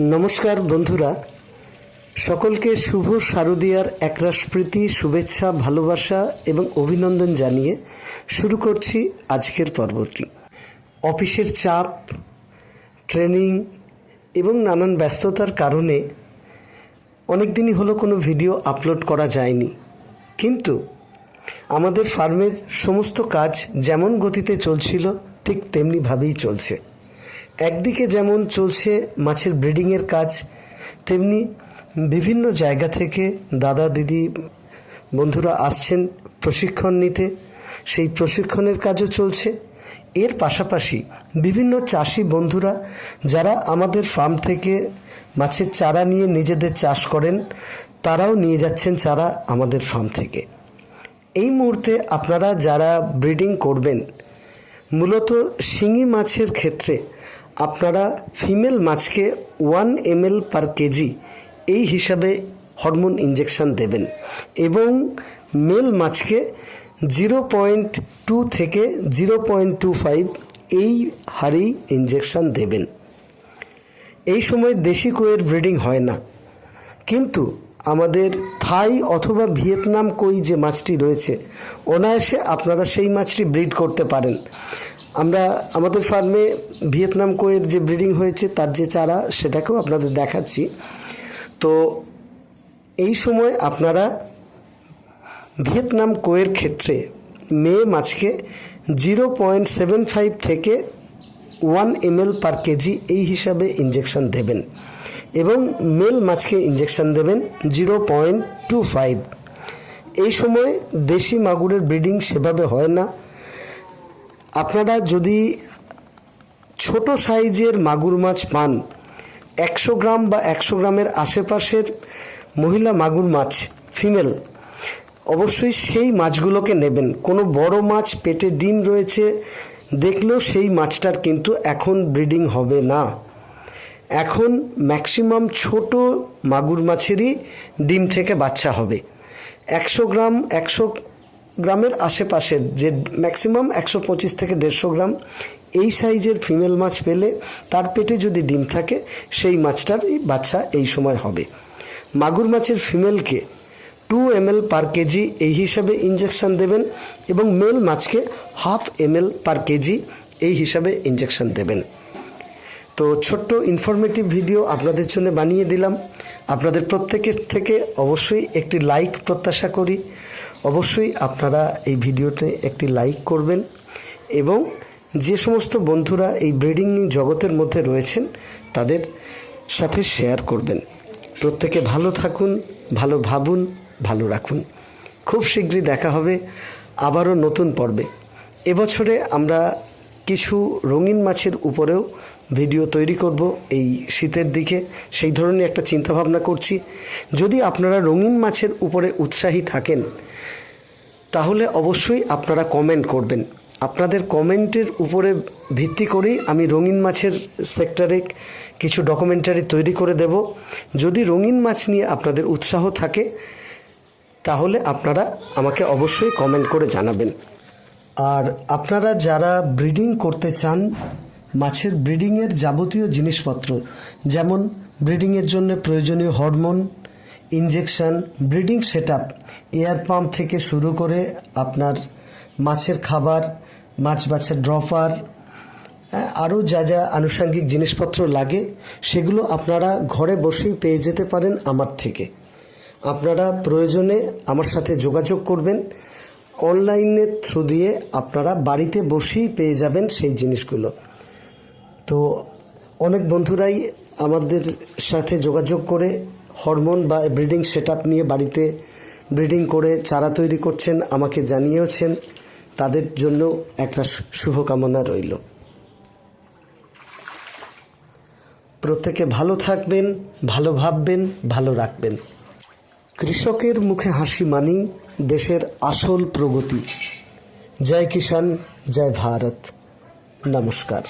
নমস্কার বন্ধুরা। সকলকে শুভ শারদীয়ার একরাশ প্রীতি, শুভেচ্ছা, ভালোবাসা এবং অভিনন্দন জানিয়ে শুরু করছি আজকের পর্বটি। অফিসের চাপ, ট্রেনিং এবং নানান ব্যস্ততার কারণে অনেক দিনই হলো কোনো ভিডিও আপলোড করা যায়নি। কিন্তু আমাদের ফার্মের সমস্ত কাজ যেমন গতিতে চলছিল, ঠিক তেমনিভাবেই চলছে। একদিকে যেমন চলছে মাছের ব্রিডিংয়ের কাজ, তেমনি বিভিন্ন জায়গা থেকে দাদা, দিদি, বন্ধুরা আসছেন প্রশিক্ষণ নিতে। সেই প্রশিক্ষণের কাজও চলছে। এর পাশাপাশি বিভিন্ন চাষি বন্ধুরা যারা আমাদের ফার্ম থেকে মাছের চারা নিয়ে নিজেদের চাষ করেন, তারাও নিয়ে যাচ্ছেন চারা আমাদের ফার্ম থেকে। এই মুহূর্তে আপনারা যারা ব্রিডিং করবেন মূলত শিঙি মাছের ক্ষেত্রে আপনারা ফিমেল মাছকে one M L per kg এই হিসাবে হরমোন ইঞ্জেকশন দেবেন এবং মেল মাছকে জিরো পয়েন্ট টু থেকে জিরো পয়েন্ট টু ফাইভ এই হারেই ইঞ্জেকশন দেবেন। এই সময় দেশি কোয়ের ব্রিডিং হয় না। কিন্তু আমাদের থাই অথবা ভিয়েতনাম কই যে মাছটি রয়েছে, অনায়াসে আপনারা সেই মাছটি ব্রিড করতে পারেন। আমরা, আমাদের ফার্মে ভিয়েতনাম কোয়ের যে ব্রিডিং হয়েছে, তার যে চারা, সেটাকেও আপনাদের দেখাচ্ছি। তো এই সময় আপনারা ভিয়েতনাম কোয়ের ক্ষেত্রে মেয়ে মাছকে জিরো পয়েন্ট সেভেন ফাইভ থেকে ওয়ান এম পার কেজি এই হিসাবে ইঞ্জেকশন দেবেন। এবং মেল মাছকে ইঞ্জেকশন দেবেন জিরো পয়েন্ট টু ফাইভ এই সময় দেশি মাগুরের ব্রিডিং সেভাবে হয় না। আপনারা যদি ছোট সাইজের মাগুর মাছ পান, একশো গ্রাম বা একশো গ্রামের আশেপাশের মহিলা মাগুর মাছ ফিমেল অবশ্যই সেই মাছগুলোকে নেবেন। কোনো বড় মাছ পেটে ডিম রয়েছে, দেখলেও সেই মাছটার কিন্তু এখন ব্রিডিং হবে না। এখন ম্যাক্সিমাম ছোট মাগুর মাছেরই ডিম থেকে বাচ্চা হবে। একশো গ্রাম, একশো গ্রামের আশেপাশের যে ম্যাক্সিমাম একশো পঁচিশ থেকে দেড়শো গ্রাম এই সাইজের ফিমেল মাছ পেলে তার পেটে যদি ডিম থাকে, সেই মাছটারই বাচ্চা এই সময় হবে। মাগুর মাছের ফিমেলকে two M L per kg এই হিসাবে ইঞ্জেকশন দেবেন এবং মেল মাছকে হাফ এম পার কেজি এই হিসাবে ইঞ্জেকশন দেবেন। তো ছোট্ট ইনফরমেটিভ ভিডিও আপনাদের জন্য বানিয়ে দিলাম। আপনাদের প্রত্যেকের থেকে অবশ্যই একটি লাইক প্রত্যাশা করি। অবশ্যই আপনারা এই ভিডিওতে একটি লাইক করবেন এবং যে সমস্ত বন্ধুরা এই ব্রিডিং জগতের মধ্যে রয়েছেন, তাদের সাথে শেয়ার করবেন। প্রত্যেকে ভালো থাকুন, ভালো ভাবুন, ভালো রাখুন। খুব শীঘ্রই দেখা হবে আবারও নতুন পর্বে। এবছরে আমরা কিছু রঙিন মাছের উপরেও ভিডিও তৈরি করব এই শীতের দিকে। সেই ধরনের একটা চিন্তাভাবনা করছি। যদি আপনারা রঙিন মাছের উপরে উৎসাহী থাকেন, তাহলে অবশ্যই আপনারা কমেন্ট করবেন। আপনাদের কমেন্টের উপরে ভিত্তি করেই আমি রঙিন মাছের সেক্টরে কিছু ডকুমেন্টারি তৈরি করে দেব। যদি রঙিন মাছ নিয়ে আপনাদের উৎসাহ থাকে, তাহলে আপনারা আমাকে অবশ্যই কমেন্ট করে জানাবেন। আর আপনারা যারা ব্রিডিং করতে চান মাছের ব্রিডিংয়ের যাবতীয় জিনিসপত্র, যেমন ব্রিডিংয়ের জন্য প্রয়োজনীয় hormone, injection, breeding set air pump থেকে শুরু করে আপনার মাছের খাবার, মাছ বাছের ড্রপার আরও যা যা আনুষঙ্গিক জিনিসপত্র লাগে, সেগুলো আপনারা ঘরে বসেই পেয়ে যেতে পারেন আমার থেকে। আপনারা প্রয়োজনে আমার সাথে যোগাযোগ করবেন, অনলাইনের থ্রু দিয়ে আপনারা বাড়িতে বসেই পেয়ে যাবেন সেই জিনিসগুলো। তো অনেক বন্ধুরাই আমাদের সাথে যোগাযোগ করে হরমোন বা ব্রিডিং সেট নিয়ে বাড়িতে ব্রিডিং করে চারা তৈরি করছেন, আমাকে জানিয়েওছেন। তাদের জন্য একটা শুভকামনা রইল। প্রত্যেকে ভালো থাকবেন, ভালো ভাববেন, ভালো রাখবেন। কৃষকের মুখে হাসি মানি দেশের আসল প্রগতি। জয় কিষাণ, জয় ভারত। নমস্কার।